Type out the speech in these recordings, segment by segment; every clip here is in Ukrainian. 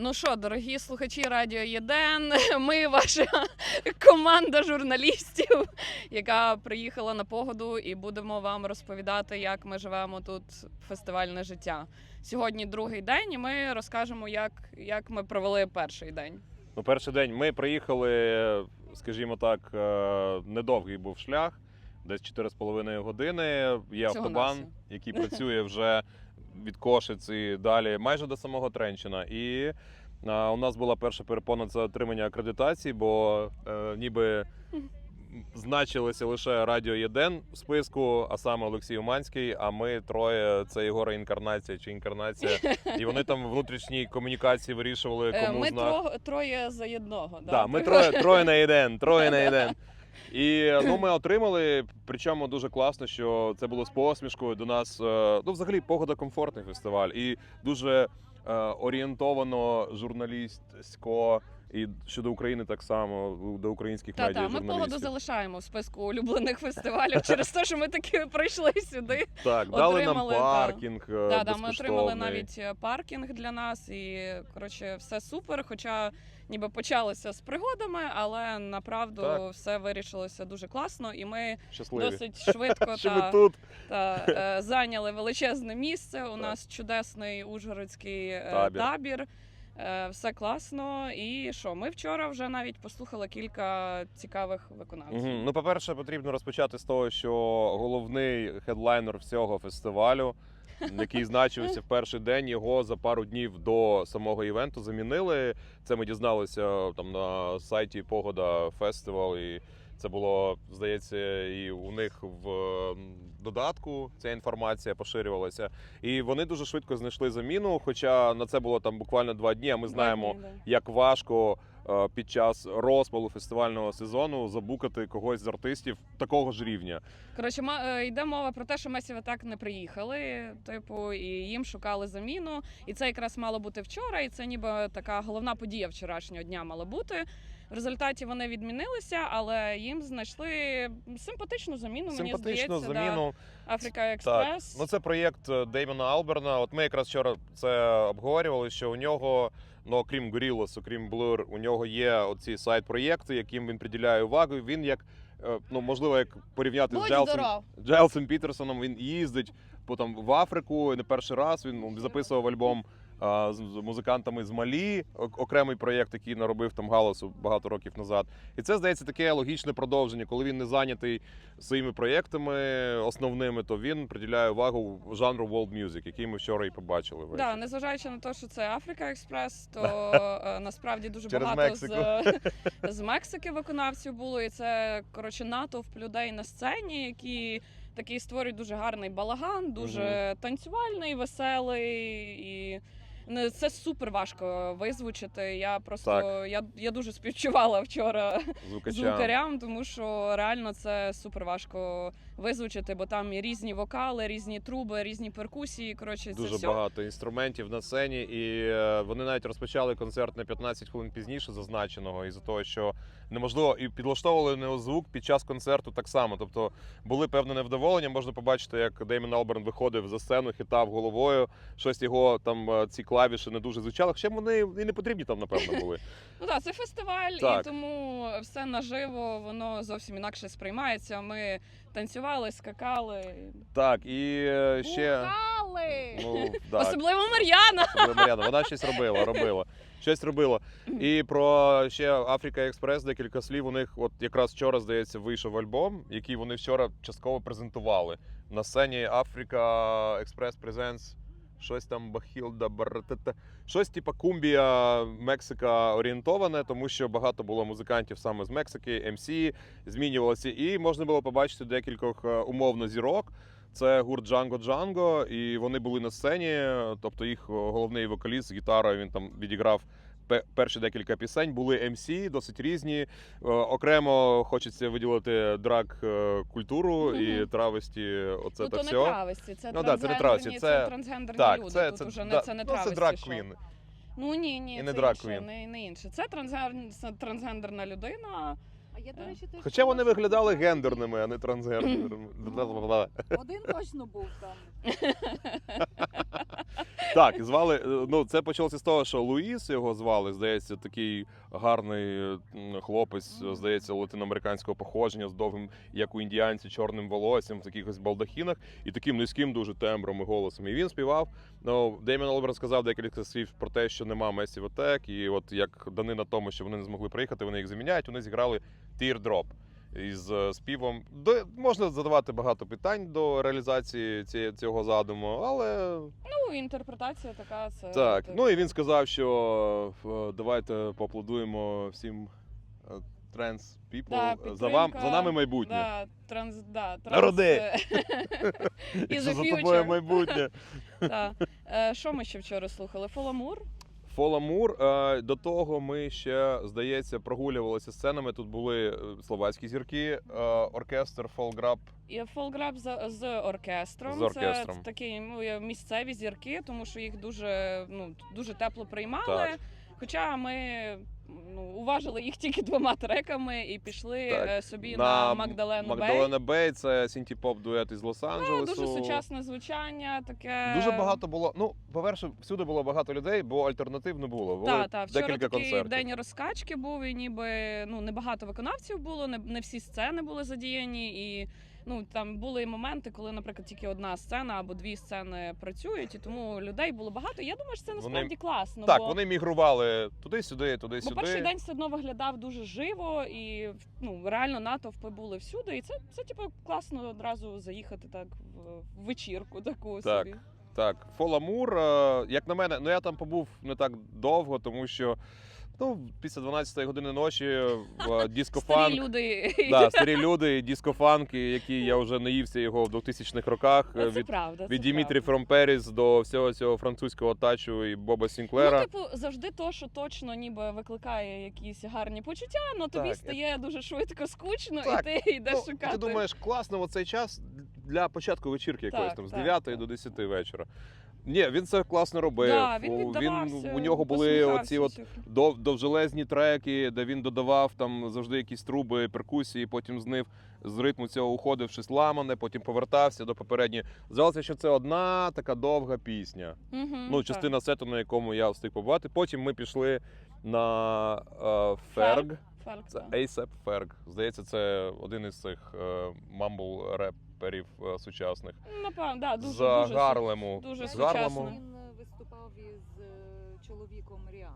Ну що, дорогі слухачі Радіо Єден, ми ваша команда журналістів, яка приїхала на погоду, і будемо вам розповідати, як ми живемо тут фестивальне життя. Сьогодні другий день, і ми розкажемо, як, як ми провели перший день. Ну, перший день ми приїхали, скажімо так, е, недовгий був шлях, десь 4,5 години. Є автобан, який працює вже від Кошиці далі, майже до самого Тренчина. І е, у нас була перша перепона це отримання акредитації, бо е, ніби значилися лише Радіо Єден в списку, а саме Олексій Уманський. А ми троє це його реінкарнація чи інкарнація. І вони там внутрішній комунікації вирішували, Е, кому Ми з нас. тро, троє за одного. Да, ми троє, троє на єден, троє на єден. І ну, ми отримали, причому дуже класно, що це було з посмішкою до нас. е, Ну, взагалі, погода комфортний фестиваль, і дуже е, орієнтовано журналістсько, і щодо України так само, до українських Та, медіа та, ми погоду залишаємо в списку улюблених фестивалів через те, що ми таки прийшли сюди. Так, дали нам отримали, та. паркінг. е, Да, да, ми отримали навіть е, паркінг для нас, і коротше, все супер. Хоча ніби почалося з пригодами, але направду Так. все вирішилося дуже класно, і ми щасливі. досить швидко та, тут? та е, зайняли величезне місце. У нас чудесний ужгородський е, Табір. табір. Е, Все класно. І що? Ми вчора вже навіть послухали кілька цікавих виконавців. Мгм. Ну, по-перше, потрібно розпочати з того, що головний хедлайнер всього фестивалю, який значився в перший день, його за пару днів до самого івенту замінили. Це ми дізналися там на сайті Погода Фестивал, і це було, здається, і у них в додатку ця інформація поширювалася. І вони дуже швидко знайшли заміну. Хоча на це було там буквально два дні. А ми знаємо, як важко е, під час розпалу фестивального сезону забукати когось з артистів такого ж рівня. Коротше, е, йде мова про те, що Месів так не приїхали. Типу, і їм шукали заміну. І це якраз мало бути вчора. І це ніби така головна подія вчорашнього дня мала бути. В результаті вони відмінилися, але їм знайшли симпатичну заміну. Симпатичну мені здається, заміну. Да. Африка Так, Експрес. ну це проєкт е, Деймона Алберна. От ми якраз вчора це обговорювали, що у нього. Ну, окрім Gorillaz, окрім Blur, у нього є оці сайт-проєкти, яким він приділяє увагу. Він як е, ну можливо, як порівняти з Будь Джайлсом, здоров. Джайлсом Пітерсоном. Він їздить потім в Африку. Не перший раз він ну, записував альбом з, музикантами з Малі, окремий проєкт, який наробив там галасу багато років назад. І це здається таке логічне продовження. Коли він не зайнятий своїми проєктами основними, то він приділяє увагу жанру world music, який ми вчора і побачили. ввечері. Да, незважаючи на те, що це Африка Експрес, то е, насправді дуже Через багато з, Мексику. з Мексики виконавців було. І це коротше натовп людей на сцені, які такий створюють дуже гарний балаган, дуже танцювальний, веселий і. Ну, Це супер важко визвучити. Я просто Так. я, я дуже співчувала вчора Звукачам. звукарям, тому що реально це супер важко визвучити, бо там і різні вокали, різні труби, різні перкусії. Коротше, це Дуже все. багато інструментів на сцені, і е, вони навіть розпочали концерт на 15 хвилин пізніше зазначеного, із-за того, що неможливо і підлаштовували неозвук під час концерту так само. Тобто були певне невдоволення. Можна побачити, як Деймон Алберн виходив за сцену, хитав головою. Щось його там е, ці клавіші не дуже звучали. Хоча вони і не потрібні там, напевно, були. Ну так, це фестиваль, і тому все наживо, воно зовсім інакше сприймається. Ми танцювали, скакали. Так, і е, ще Бухали! ну так. Особливо Мар'яна. Особливо Мар'яна. Вона щось робила, робила. Щось робила. І про ще Африка Експрес декілька слів. У них от якраз вчора, здається, вийшов альбом, який вони вчора частково презентували. На сцені Африка Експрес Презенс. Щось там Бахілда, Бартета. Щось типа Кумбія, Мексика орієнтоване, тому що багато було музикантів саме з Мексики, МС, змінювалося. І можна було побачити декількох е, умовно зірок. Це гурт Джанго Джанго, і вони були на сцені. Тобто їх е, головний вокаліст з гітарою він там відіграв перші декілька пісень. Були MC, досить різні. Е, Окремо хочеться виділити драг е, культуру і Мгм. травості. Оце ну та то не травості. це Ну да, це не трансгендерні- це, це- трансгендерні люди. це, Тут це, уже да, не це не ну, це трависті. драг квін. Ну ні, ні, І це не інше, не, не інше. Це це трансгендерна людина. А я, до Е. речі, теж Хоча вони чула, виглядали гендерними, а не трансгендерними. Один точно був там. Так, і звали. е, Ну, це почалося з того, що Луїс його звали, здається, такий гарний м, хлопець, Мгм. здається, латиноамериканського походження з довгим, як у індіанців, чорним волоссям, в таких балдахінах і таким низьким дуже тембром і голосом. І він співав. Ну, Деймон Олберн сказав декілька слів про те, що нема Месі Отек, і от як данина тому, що вони не змогли приїхати, вони їх заміняють. Вони зіграли Teardrop із е, співом. До можна задавати багато питань до реалізації ці- цього задуму, але Ну, інтерпретація така, це так. типу, Ну і він сказав, що е, давайте поаплодуємо всім е, транс people Да, за вам за нами майбутнє. Да, транс, да, транс, Народи! е, І за тобою майбутнє. да. Е, Що ми ще вчора слухали? Фоламур? Фоламур. е, До того ми ще, здається, прогулювалися сценами. Тут були е, словацькі зірки, е, оркестр Фолграб. І Фолграб з, з оркестром. З оркестром. Це такі ну, місцеві зірки, тому що їх дуже, ну, дуже тепло приймали. Так. Хоча ми ну, уважили їх тільки двома треками і пішли Так, е, собі на, на Магдалену Бей. Магдалена Бей. Це синті-поп дует із Ну, Лос-Анджелесу. дуже сучасне звучання, таке. Дуже багато було. Ну, по-перше, всюди було багато людей, бо альтернатив не було. Так, так, вчора декілька такий концертів. день розкачки був, і ніби ну небагато виконавців було, не, не всі сцени були задіяні, і ну там були моменти, коли, наприклад, тільки одна сцена або дві сцени працюють, і тому людей було багато. Я думаю, що це Вони- насправді класно. Так, бо, вони мігрували туди-сюди, туди-сюди. перший день все одно виглядав дуже живо, і ну реально натовпи були всюди. І це, це типу класно одразу заїхати так в, в вечірку таку Так. собі. Так, Фоламур, е, як на мене, ну я там побув не так довго, тому що ну, після 12-ї години ночі в дискофанк. Старі люди. Да, старі люди, дискофанки, які я вже наївся його в 2000-х роках. е, Це Від, правда. від Дімітрі правда. Фром до всього цього французького тачу і Боба Сінклера. Ну, типу, завжди то, що точно ніби викликає якісь гарні почуття, але тобі Так, стає дуже швидко скучно, Так, і ти йдеш Ну, шукати. Ти думаєш, класно оцей час для початку вечірки якоїсь Так, там з так, 9 так. до 10 вечора. Ні, він це класно робив. да, він У- віддавався, у нього були оці от дов, довжелезні треки, де він додавав там завжди якісь труби, перкусії, потім з них з ритму цього уходив щось ламане, потім повертався до попередньої. Здавалося, що це одна така довга пісня. Мгм, Ну, так. частина сету, на якому я встиг побувати. Потім ми пішли на е, Ферг. Ферк, Це так. ASAP Ferg. Здається, це один із цих е, мамбл реперів е, сучасних. Напевно, да, дуже, з дуже Гарлему. дуже з сучасно. Гарлему. Він е, виступав із е, чоловіком Ріани.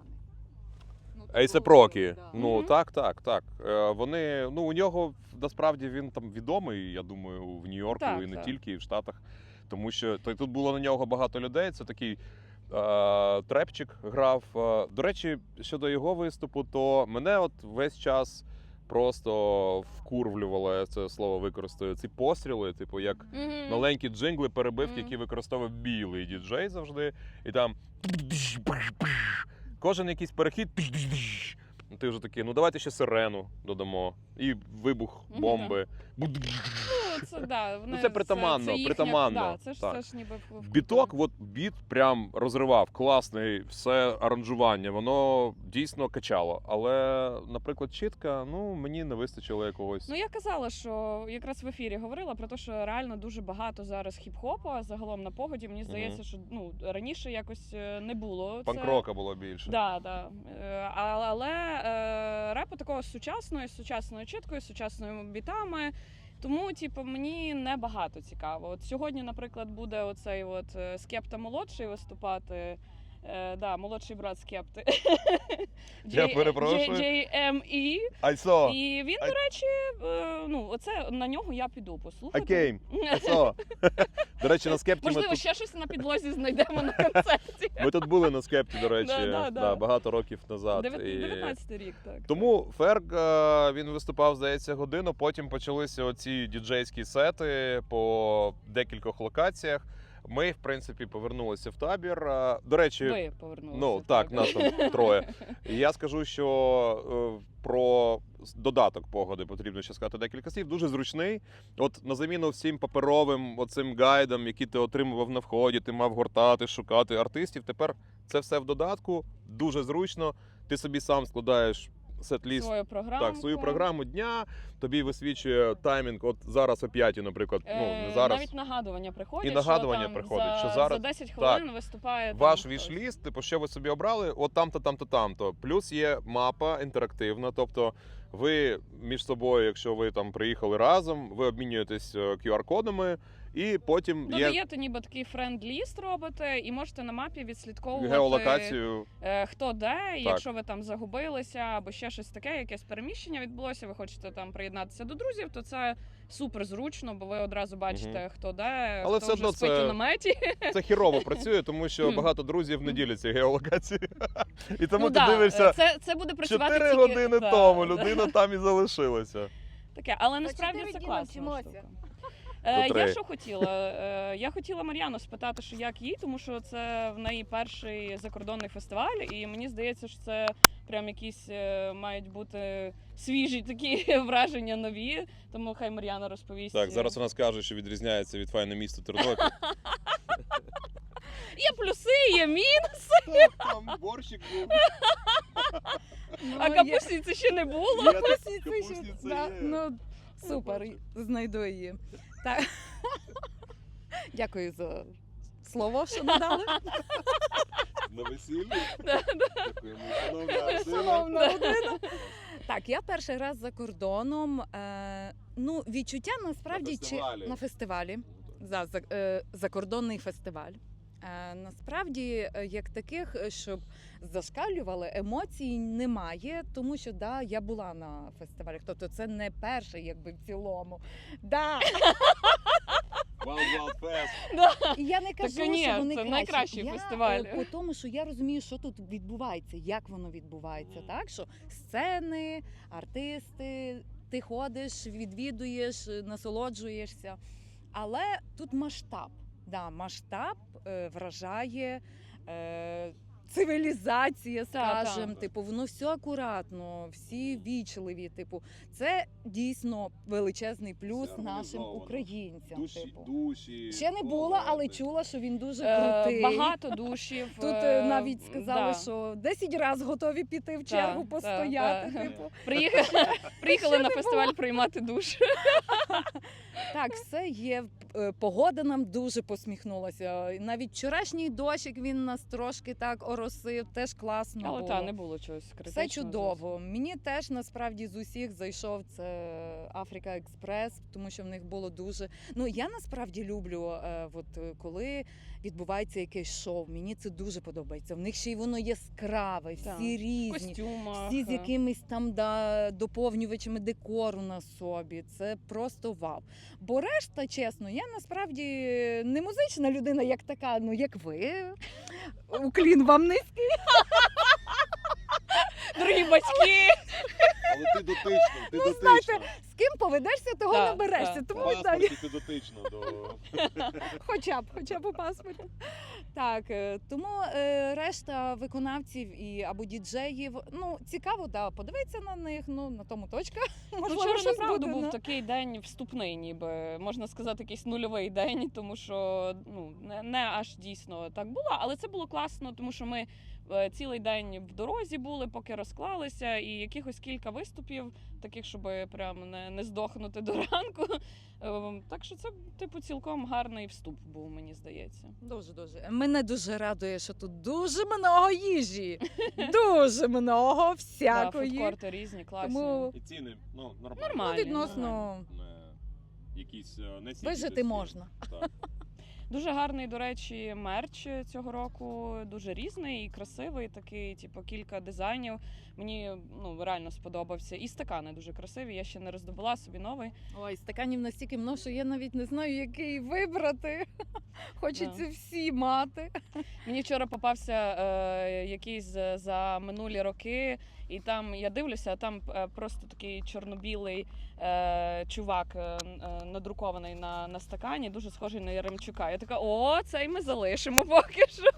Ну, такого, Rocky. да. Ну Мгм. так, так, так. Е, Вони, ну у нього насправді він там відомий, я думаю, в Нью-Йорку Так, і не так. тільки і в Штатах. Тому що та й тут було на нього багато людей. Це такий е, трепчик грав. Е, До речі, щодо його виступу, то мене от весь час просто вкурвлювала я це слово використаю. Ці постріли, типу, як Мгм. маленькі джингли, перебивки, Мгм. які використовував білий діджей завжди. І там кожен якийсь перехід. Ти вже такий, ну давайте ще сирену додамо. І вибух бомби. бомби. Ну, це, да, вони, це притаманно, це, це притаманно, Да, це ж, так. це ж ніби в- Біток, от біт прям розривав, класний, все аранжування, воно дійсно качало. Але, наприклад, чітка, ну мені не вистачило якогось. Ну я казала, що якраз в ефірі говорила про те, що реально дуже багато зараз хіп-хопа загалом на погоді. Мені здається, що ну раніше якось е, не було. це- було більше. Да, да. Е, Але е, репу такого сучасного, з сучасною чіткою, з сучасними бітами. Тому, типу, мені не багато цікаво. От сьогодні, наприклад, буде оцей от е, Скепта молодший виступати. Е, да, молодший брат Скепти. Я перепрошую. JME. I saw, І він, I- до речі, е, ну, оце на нього я піду I послухати. came, I saw. До речі, на скепті ми Можливо, тут, ще щось на підлозі знайдемо на концерті. ми тут були на скепті, до речі, Да, да, да. багато років назад. Дев'ят- І- рік, так. Тому Ферг е, він виступав, здається, годину. Потім почалися оці діджейські сети по декількох локаціях. Ми, в принципі, повернулися в табір. До речі, Ви повернулися. ну так, нас там троє. І я скажу, що е, про додаток погоди потрібно ще сказати декілька слів. Дуже зручний. От на заміну всім паперовим оцим гайдам, які ти отримував на вході, ти мав гортати, шукати артистів. Тепер це все в додатку, дуже зручно. Ти собі сам складаєш сет-ліст. свою програму. Так, свою програму дня тобі висвічує таймінг. От зараз о 5, наприклад. Ну не зараз. Навіть нагадування приходять. І нагадування що, там, приходить, за, що зараз- за 10 хвилин виступає Ваш вішліст, типу, що ви собі обрали, от там-то, там-то, там-то. Плюс є мапа інтерактивна. Тобто, ви між собою, якщо ви там приїхали разом, ви обмінюєтесь е, QR-кодами, і потім є Додаєте ніби такий френд-ліст робите, і можете на мапі відслідковувати геолокацію. е, хто де, і якщо ви там загубилися або ще щось таке, якесь переміщення відбулося, ви хочете там приєднатися до друзів, то це супер зручно, бо ви одразу бачите, хто де, Але хто все одно це- у наметі. Це хірово працює, тому що багато друзів не діляться геолокацією. І тому ну, ти да, дивишся це, це буде працювати 4 тільки, години да, тому, да. людина там і залишилася. Таке, але насправді це штука. Е, я що хотіла? Е, я хотіла Мар'яну спитати, що як їй, тому що це в неї перший закордонний фестиваль, і мені здається, що це прям якісь е, мають бути свіжі такі враження нові. Тому хай Мар'яна розповість. Так, зараз вона скаже, що відрізняється від файне місто Тернопіль. є плюси, є мінуси, Там борщик був. Ну, а є- ще не було. Капусниця ще- да. Ну, супер, знайду її. Так. Дякую за слово, що надали. На весіллі. Дякуємо, шановна родина. Так, я перший раз за кордоном. Е, ну, відчуття насправді На чи фестивалі. на фестивалі. За, за, е, закордонний фестиваль. Е, насправді, е, як таких, е, щоб зашкалювали, емоцій немає, тому що да, я була на фестивалях. Тобто це не перший, якби в цілому. Да. Wild Wild Fest. І я не кажу, Так, ні, що вони це найкращий я, фестиваль. По тому, що я розумію, що тут відбувається, як воно відбувається. Мгм. Так що сцени, артисти, ти ходиш, відвідуєш, насолоджуєшся. Але тут масштаб. Да, масштаб е, вражає. Цивілізація, скажем, типу, воно все акуратно, всі вічливі. Типу, це дійсно величезний плюс Все нашим організовано. українцям. Душі, типу. душі. Ще не було, але туалети. чула, що він дуже Е, крутий. Багато душів. Тут е, е, навіть сказали, да. що 10 разів готові піти в чергу, та, постояти. та. Типу, Приїхали, приїхали на фестиваль приймати душ. так, все є. Е, Погода нам дуже посміхнулася. Навіть вчорашній дощик він нас трошки так оросив, теж класно. Але було. та не було чогось критичного. Все чудово. Мені теж насправді з усіх зайшов це Африка Експрес, тому що в них було дуже. Ну я насправді люблю, е, от е, коли відбувається якесь шоу. Мені це дуже подобається. В них ще й воно яскраве, всі Так. Різні. костюмах. Всі з е. якимись там да, доповнювачами декору на собі. Це просто вау. Бо решта, чесно, я насправді не музична людина, як така, ну як ви. Уклін вам не низький. Дорогі батьки! Але ти дотична, ти дотична. Ну, знаєте, з ким поведешся, того Так, наберешся. так. В Тому так, паспорті ти дотична до хоча б, хоча б у паспорті. Так, е, тому е, решта виконавців і або діджеїв, ну цікаво, да, подивитися на них. Ну на тому точка. Ну, Можливо, вчора щось направду буде, був ну. такий день вступний, ніби можна сказати, якийсь нульовий день, тому що ну не, не аж дійсно так було, але це було класно, тому що ми цілий день в дорозі були, поки розклалися, і якихось кілька виступів, таких, щоб прям не, не здохнути до ранку. Е, Так що це, типу, цілком гарний вступ був, мені здається. Дуже дуже. Мене дуже радує, що тут дуже много їжі. Дуже много Да, всякої. фудкорти різні, класні. Тому І ціни, ну, нормально. Ну, відносно Не якісь е, не вижити можна. Так. Дуже гарний, до речі, мерч цього року. Дуже різний і красивий. Такий, типу, кілька дизайнів. Мені ну реально сподобався. І стакани дуже красиві. Я ще не роздобула собі новий. Ой, стаканів настільки много, що я навіть не знаю, який вибрати. Хочеться всі мати. Мені вчора попався е, якийсь за минулі роки, і там я дивлюся, а там е, просто такий чорно-білий е, чувак е, е, надрукований на, на стакані, дуже схожий на Яремчука. Я така: о, цей ми залишимо поки що.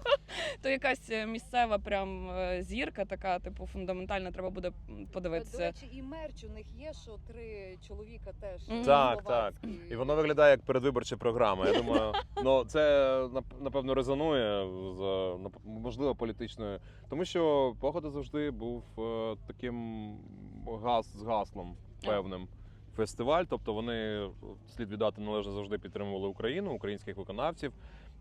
То якась е, місцева прям е, зірка, така, типу, фундаментальна, треба буде м, До речі, і мерч у них є, що три чоловіка теж. Так, словацькі. І воно виглядає як передвиборча програма. Я думаю, ну це напевно резонує з можливо політичною, тому що погода завжди був е, таким газ з гаслом певним. Фестиваль, тобто вони слід віддати належно завжди підтримували Україну, українських виконавців.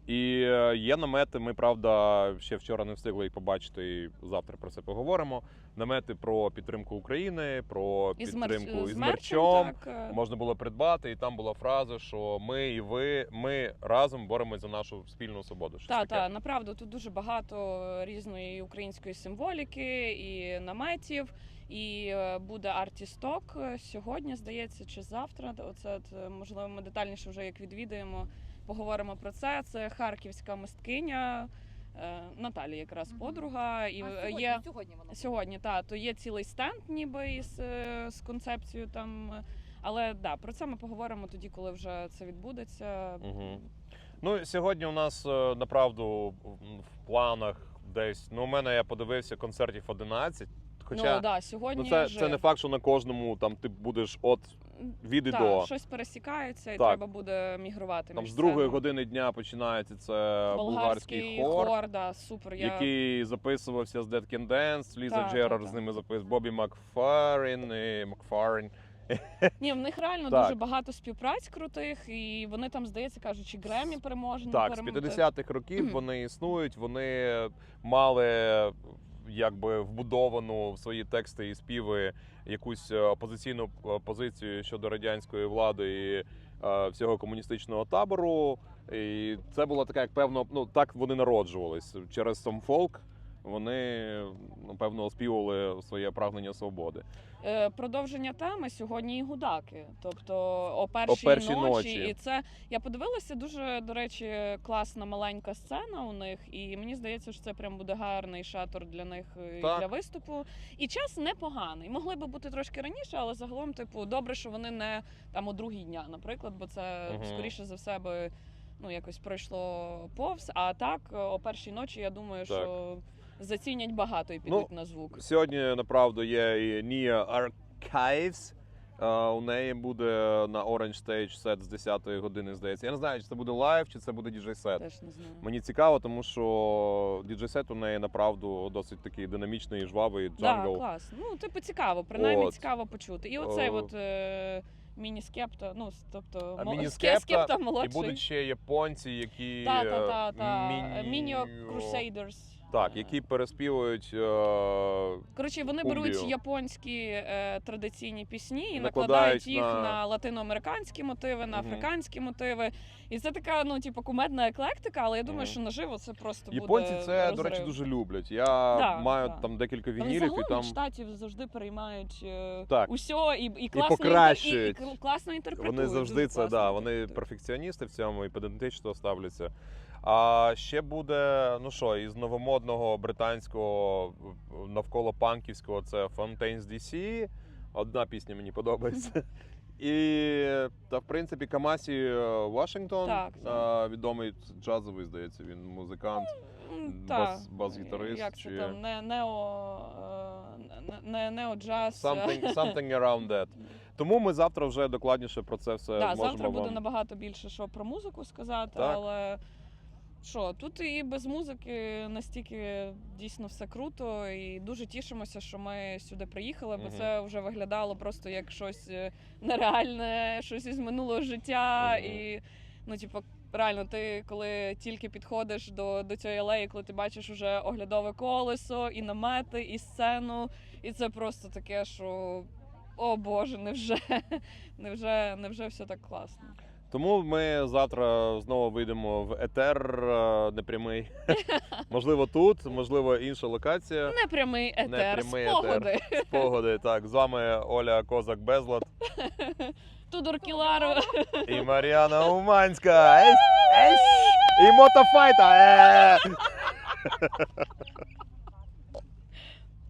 І е, є намети. Ми правда ще вчора не встигли їх побачити. і Завтра про це поговоримо. Намети про підтримку України, про І з, мерч... підтримку з із мерчом так. е, можна було придбати, і там була фраза, що ми і ви, ми разом боремось за нашу спільну свободу. Щось Та, таке. та, направду тут дуже багато різної української символіки і наметів. І е, буде артісток сьогодні, здається, чи завтра. Оце можливо, ми детальніше вже як відвідаємо, поговоримо про це. Це харківська мисткиня е, Наталія, якраз Мгм. подруга. І А, сьогодні, є сьогодні воно. сьогодні, та то є цілий стенд, ніби із е, з концепцією там. Але да, про це ми поговоримо тоді, коли вже це відбудеться. Мгм. Ну сьогодні у нас е, направду в- в планах десь. Ну, у мене я подивився концертів 11. Хоча ну, да, сьогодні ну, це, вже... це не факт, що на кожному там ти будеш от від і Так, до. щось пересікається, і Так. треба буде мігрувати. Там між з другої сценами. години дня починається це болгарський болгарський хор. да, супер. Я... Який записувався з Dead Can Dance, Ліза Так, Джерард так, з ними записував, Бобі Макфарін і Макфарін. Ні, в них реально Так. дуже багато співпраць крутих, і вони там, здається, кажуть, чи Гремі переможені. Так, з перем- 50-х років вони існують. Вони мали якби вбудовану в свої тексти і співи якусь е, опозиційну е, позицію щодо радянської влади і е, всього комуністичного табору. І це була така, як певно, ну так вони народжувались через сам фолк. Вони напевно оспівували своє прагнення свободи. Е, Продовження теми сьогодні і гудаки. Тобто о першій, першій ночі. ночі. І це я подивилася дуже, до речі, класна маленька сцена у них. І мені здається, що це прям буде гарний шатор для них е, Так. для виступу. І час непоганий. Могли би бути трошки раніше, але загалом, типу, добре, що вони не там о другій дня, наприклад, бо це Мгм. скоріше за все би ну якось пройшло повз. А так о першій ночі я думаю, Так. що зацінять багато і підуть на звук. Сьогодні направду є і Nia Archives. Е, У неї буде на Orange Stage сет з 10-ї години, здається. Я не знаю, чи це буде лайв, чи це буде діджей сет. Теж не знаю. Мені цікаво, тому що діджей сет у неї направду досить такий динамічний жвавий Да, джангл. клас. Ну, типу, цікаво, принаймні От. цікаво почути. І оцей О. от е, міні-скепта, ну, тобто А міні-скепта, скепта І будуть ще японці, які та, та, та, е, та. міні- Мініо Crusaders. Так, Е, які переспівують е, Коротше, вони Кумбіо. беруть японські е, традиційні пісні і Накладають накладають їх на- на... латиноамериканські мотиви, на Мгм. африканські мотиви. І це така, ну, типу, кумедна еклектика, але я думаю, Мгм. що наживо це просто японці. буде Це до речі дуже люблять. Я Да, маю да. там декілька Вони вінілів, загалом і там від штатів завжди переймають е, Так. усьо і, і класно покращують. і, і, і класно інтерпретують. Вони завжди дуже це класно да, вони інтерпретують. перфекціоністи в цьому і педантично ставляться. А ще буде, ну що, із новомодного британського навколо панківського це Fontaine's DC. Одна пісня мені подобається. І та в принципі Камасі Вашингтон, Так, а, відомий джазовий, здається, він музикант. М, бас- бас-гітарист Як це чи- там? Не, нео, е, не, не, нео-джаз. Something, something around that. Тому ми завтра вже докладніше про це все Да, зможемо завтра буде вам. набагато більше що про музику сказати, Так. але що, тут і без музики настільки дійсно все круто, і дуже тішимося, що ми сюди приїхали, бо це вже виглядало просто як щось е, нереальне, щось із минулого життя. І ну, типу, реально, ти коли тільки підходиш до, до цієї алеї, коли ти бачиш уже оглядове колесо, і намети, і сцену, і це просто таке, що. О Боже, невже, невже, невже все так класно. Тому ми завтра знову вийдемо в етер е, непрямий. можливо, тут, можливо, інша локація. Непрямий етер, Непрямий спогади. Спогади. Так, з вами Оля Козак Безлад Тудор Кілару. і Мар'яна Уманська. І мотофайта! Е!